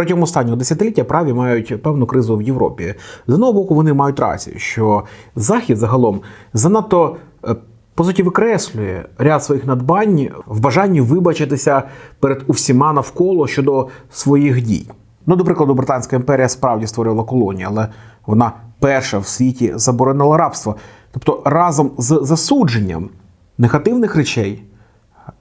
Протягом останнього десятиліття праві мають певну кризу в Європі. З одного боку, вони мають рацію, що Захід загалом занадто. е, По суті, викреслює ряд своїх надбань в бажанні вибачитися перед усіма навколо щодо своїх дій. Ну, до прикладу, Британська імперія справді створювала колонії, але вона перша в світі заборонила рабство. Тобто, разом з засудженням негативних речей,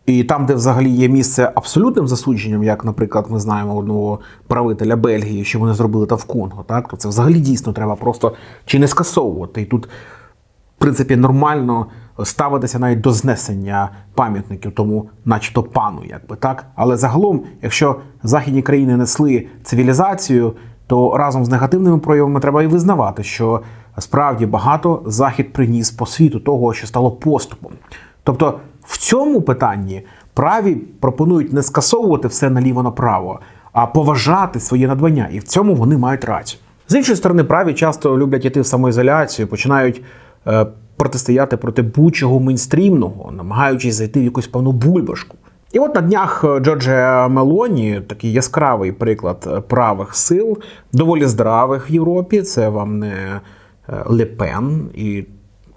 і там, де взагалі є місце абсолютним засудженням, як, наприклад, ми знаємо одного правителя Бельгії, що вони зробили там в Конго, так то це взагалі дійсно треба просто чи не скасовувати. І тут, в принципі, нормально ставитися навіть до знесення пам'ятників, тому, начебто, пану, якби так. Але загалом, якщо західні країни несли цивілізацію, то разом з негативними проявами треба і визнавати, що справді багато захід приніс по світу того, що стало поступом. Тобто в цьому питанні праві пропонують не скасовувати все наліво направо, а поважати своє надбання, і в цьому вони мають рацію. З іншої сторони, праві часто люблять іти в самоізоляцію, починають е, протистояти проти будь-чого мейнстрімного, намагаючись зайти в якусь певну бульбашку. І от на днях Джорджія Мелоні, такий яскравий приклад правих сил, доволі здравих в Європі. Це вам не е, Лепен і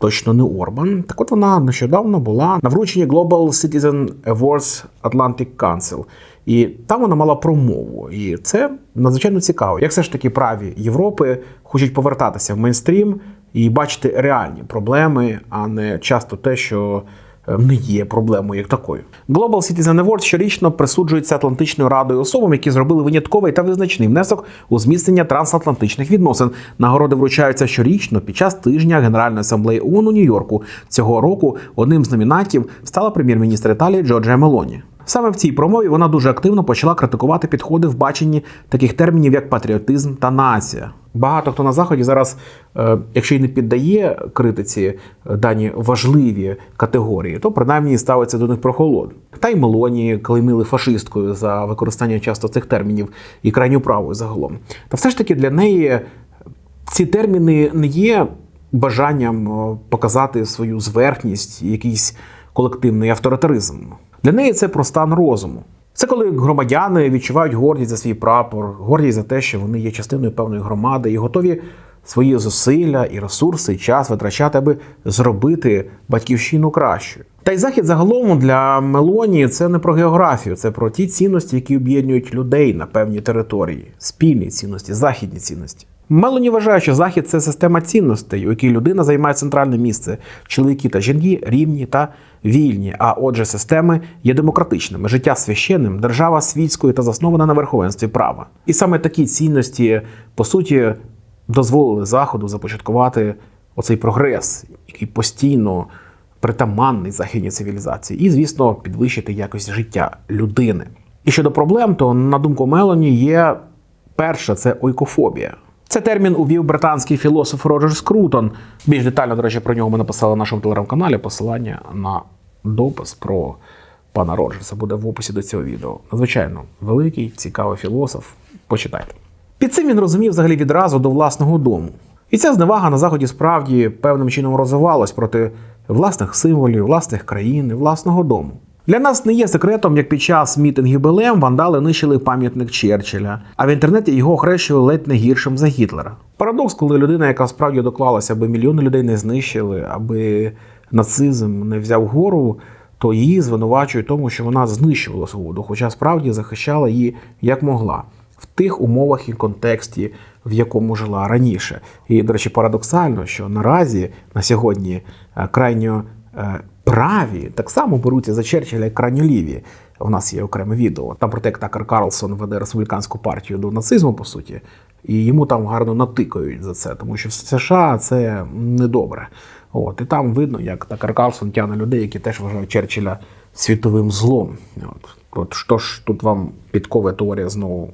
точно не Орбан. Так от вона нещодавно була на врученні Global Citizen Awards Atlantic Council. І там вона мала промову. І це надзвичайно цікаво. Як все ж таки праві Європи хочуть повертатися в мейнстрім і бачити реальні проблеми, а не часто те, що не є проблемою як такою. Global Citizen Award щорічно присуджується Атлантичною радою особам, які зробили винятковий та визначний внесок у зміцнення трансатлантичних відносин. Нагороди вручаються щорічно під час тижня Генеральної асамблеї ООН у Нью-Йорку. Цього року одним з номінантів стала прем'єр-міністр Італії Джорджія Мелоні. Саме в цій промові вона дуже активно почала критикувати підходи в баченні таких термінів, як патріотизм та нація. Багато хто на заході зараз, е, якщо й не піддає критиці е, дані важливі категорії, то принаймні ставиться до них прохолодно. Та й Мелоні клеймили фашисткою за використання часто цих термінів і крайню правою загалом. Та все ж таки для неї ці терміни не є бажанням е, показати свою зверхність, якийсь колективний авторитаризм. Для неї це про стан розуму. Це коли громадяни відчувають гордість за свій прапор, гордість за те, що вони є частиною певної громади і готові свої зусилля і ресурси, і час витрачати, аби зробити батьківщину кращою. Та й захід загалом для Мелоні це не про географію, це про ті цінності, які об'єднують людей на певній території, спільні цінності, західні цінності. Мелоні вважає, що захід це система цінностей, у якій людина займає центральне місце. Чоловіки та жінки рівні та вільні. А отже, системи є демократичними, життя священним, держава світською та заснована на верховенстві права. І саме такі цінності, по суті, дозволили заходу започаткувати оцей прогрес, який постійно притаманний західній цивілізації, і, звісно, підвищити якість життя людини. І щодо проблем, то на думку Мелоні є перша це ойкофобія. Це термін увів британський філософ Роджер Скрутон. Більш детально, до речі, про нього ми написали на нашому телеграм-каналі. Посилання на допис про пана Роджерса буде в описі до цього відео. Надзвичайно великий, цікавий філософ. Почитайте. Під цим він розумів взагалі відразу до власного дому. І ця зневага на заході справді певним чином розвивалась проти власних символів, власних країн, власного дому. Для нас не є секретом, як під час мітингів БЛМ вандали нищили пам'ятник Черчилля, а в інтернеті його охрещували ледь не гіршим за Гітлера. Парадокс, коли людина, яка справді доклалася, аби мільйони людей не знищили, аби нацизм не взяв гору, то її звинувачують тому, що вона знищувала свободу, хоча справді захищала її як могла в тих умовах і контексті, в якому жила раніше. І, до речі, парадоксально, що наразі на сьогодні е, крайньо праві так само беруться за Черчилля як крайньо ліві. У нас є окреме відео. Там про те, як Такер Карлсон веде республіканську партію до нацизму, по суті, і йому там гарно натикають за це, тому що в США це недобре. От і там видно, як Такер Карлсон тягне людей, які теж вважають Черчилля світовим злом. От, от що ж тут вам підкова теорія знову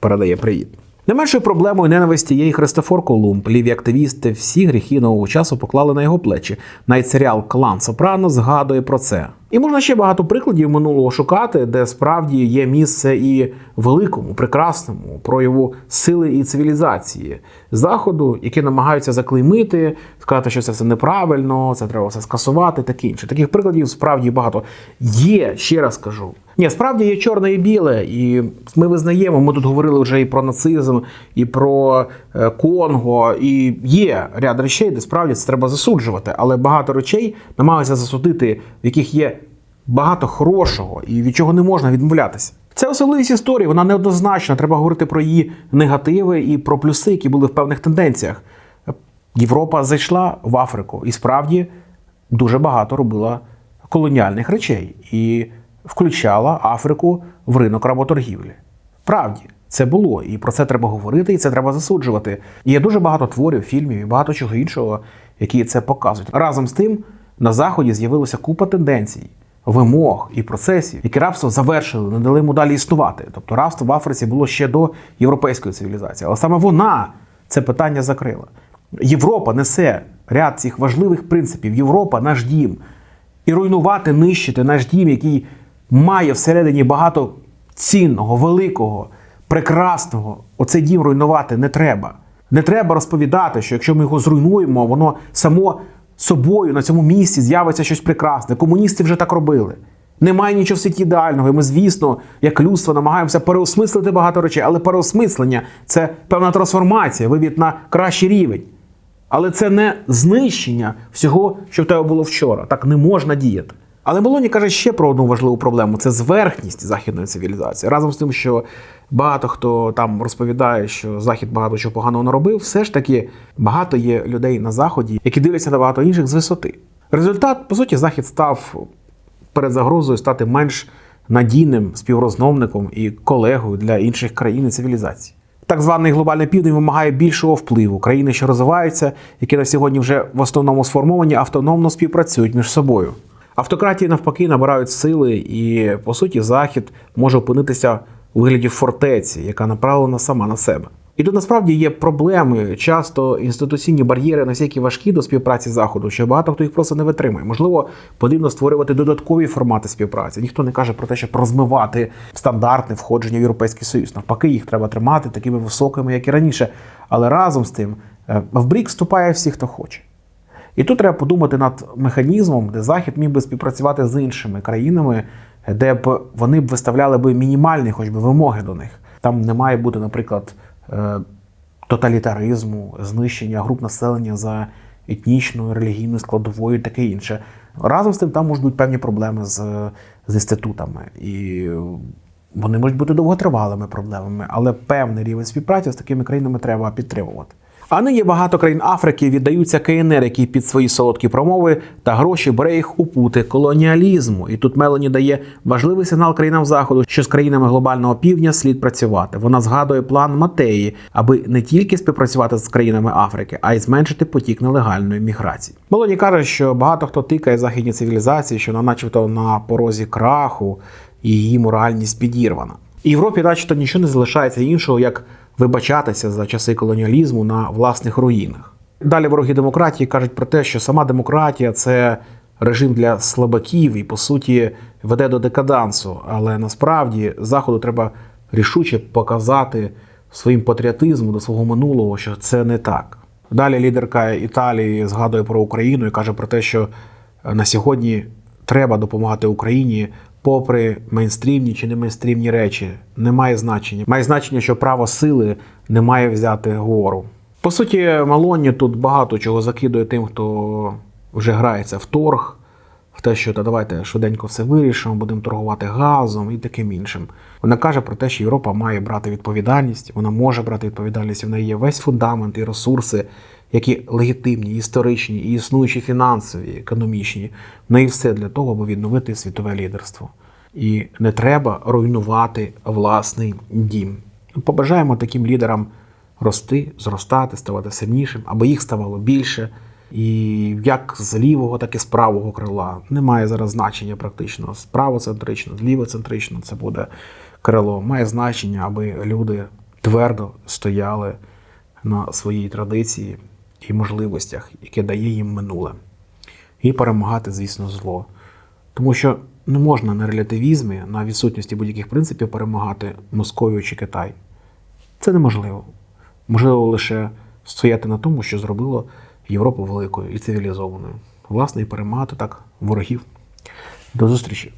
передає привіт. Не меншою проблемою ненависті є і Христофор Колумб. Ліві активісти всі гріхи нового часу поклали на його плечі. Навіть серіал Клан Сопрано згадує про це. І можна ще багато прикладів минулого шукати, де справді є місце і великому, прекрасному прояву сили і цивілізації заходу, які намагаються заклеймити, сказати, що це все неправильно, це треба все скасувати, таке інше. Таких прикладів справді багато. Є, ще раз кажу. Ні, справді є чорне і біле, і ми визнаємо. Ми тут говорили вже і про нацизм, і про е, Конго. І є ряд речей, де справді це треба засуджувати. Але багато речей намагаються засудити, в яких є багато хорошого і від чого не можна відмовлятися. Це особливість історії, вона неоднозначна. Треба говорити про її негативи і про плюси, які були в певних тенденціях. Європа зайшла в Африку і справді дуже багато робила колоніальних речей і включала Африку в ринок работоргівлі. Правді, це було, і про це треба говорити, і це треба засуджувати. Є дуже багато творів, фільмів і багато чого іншого, які це показують. Разом з тим, на заході з'явилася купа тенденцій, вимог і процесів, які рабство завершили, не дали йому далі існувати. Тобто рабство в Африці було ще до європейської цивілізації, але саме вона це питання закрила. Європа несе ряд цих важливих принципів. Європа наш дім. І руйнувати, нищити наш дім, який має всередині багато цінного, великого, прекрасного. Оцей дім руйнувати не треба. Не треба розповідати, що якщо ми його зруйнуємо, воно само собою на цьому місці з'явиться щось прекрасне. Комуністи вже так робили. Немає нічого в світі ідеального. І ми, звісно, як людство намагаємося переосмислити багато речей, але переосмислення це певна трансформація, вивід на кращий рівень. Але це не знищення всього, що в тебе було вчора. Так не можна діяти. Але Мелоні каже ще про одну важливу проблему: це зверхність західної цивілізації. Разом з тим, що багато хто там розповідає, що Захід багато чого поганого наробив, все ж таки багато є людей на Заході, які дивляться на багато інших з висоти. Результат, по суті, Захід став перед загрозою стати менш надійним співрозмовником і колегою для інших країн і цивілізацій. Так званий глобальний південь вимагає більшого впливу. Країни, що розвиваються, які на сьогодні вже в основному сформовані, автономно співпрацюють між собою. Автократії навпаки набирають сили, і по суті захід може опинитися у вигляді фортеці, яка направлена сама на себе. І тут насправді є проблеми. Часто інституційні бар'єри настільки важкі до співпраці заходу, що багато хто їх просто не витримує. Можливо, потрібно створювати додаткові формати співпраці. Ніхто не каже про те, щоб розмивати стандартне входження в Європейський Союз. Навпаки, їх треба тримати такими високими, як і раніше. Але разом з тим е, в брік вступає всі, хто хоче. І тут треба подумати над механізмом, де Захід міг би співпрацювати з іншими країнами, де б вони б виставляли би мінімальні, хоч би вимоги до них. Там не має бути, наприклад, е, тоталітаризму, знищення груп населення за етнічною, релігійною складовою, і таке інше. Разом з тим, там можуть бути певні проблеми з, з інститутами. І вони можуть бути довготривалими проблемами, але певний рівень співпраці з такими країнами треба підтримувати. А нині багато країн Африки віддаються КНР, які під свої солодкі промови та гроші бере їх у пути колоніалізму. І тут Мелані дає важливий сигнал країнам заходу, що з країнами глобального півдня слід працювати. Вона згадує план Матеї, аби не тільки співпрацювати з країнами Африки, а й зменшити потік нелегальної міграції. Мелані каже, що багато хто тикає західні цивілізації, що вона начебто на порозі краху, і її моральність підірвана. І Європі, начебто, нічого не залишається іншого, як вибачатися за часи колоніалізму на власних руїнах. Далі вороги демократії кажуть про те, що сама демократія це режим для слабаків і, по суті, веде до декадансу. Але насправді заходу треба рішуче показати своїм патріотизмом до свого минулого, що це не так. Далі лідерка Італії згадує про Україну і каже про те, що на сьогодні треба допомагати Україні попри мейнстрімні чи не мейнстрімні речі, не має значення. Має значення, що право сили не має взяти гору. По суті, Малоні тут багато чого закидує тим, хто вже грається в торг, в те, що та давайте швиденько все вирішимо, будемо торгувати газом і таким іншим. Вона каже про те, що Європа має брати відповідальність, вона може брати відповідальність, в неї є весь фундамент і ресурси, які легітимні, історичні, і існуючі фінансові, економічні, в неї все для того, аби відновити світове лідерство. І не треба руйнувати власний дім. Побажаємо таким лідерам рости, зростати, ставати сильнішим, аби їх ставало більше. І як з лівого, так і з правого крила. Немає зараз значення практично справоцентрично, злівоцентрично це буде крило. Має значення, аби люди твердо стояли на своїй традиції і можливостях, яке дає їм минуле. І перемагати, звісно, зло. Тому що не можна на релятивізмі, на відсутності будь-яких принципів перемагати Московію чи Китай. Це неможливо. Можливо лише стояти на тому, що зробило. Європи великою і цивілізованою. Власне, і перемагати так ворогів. До зустрічі!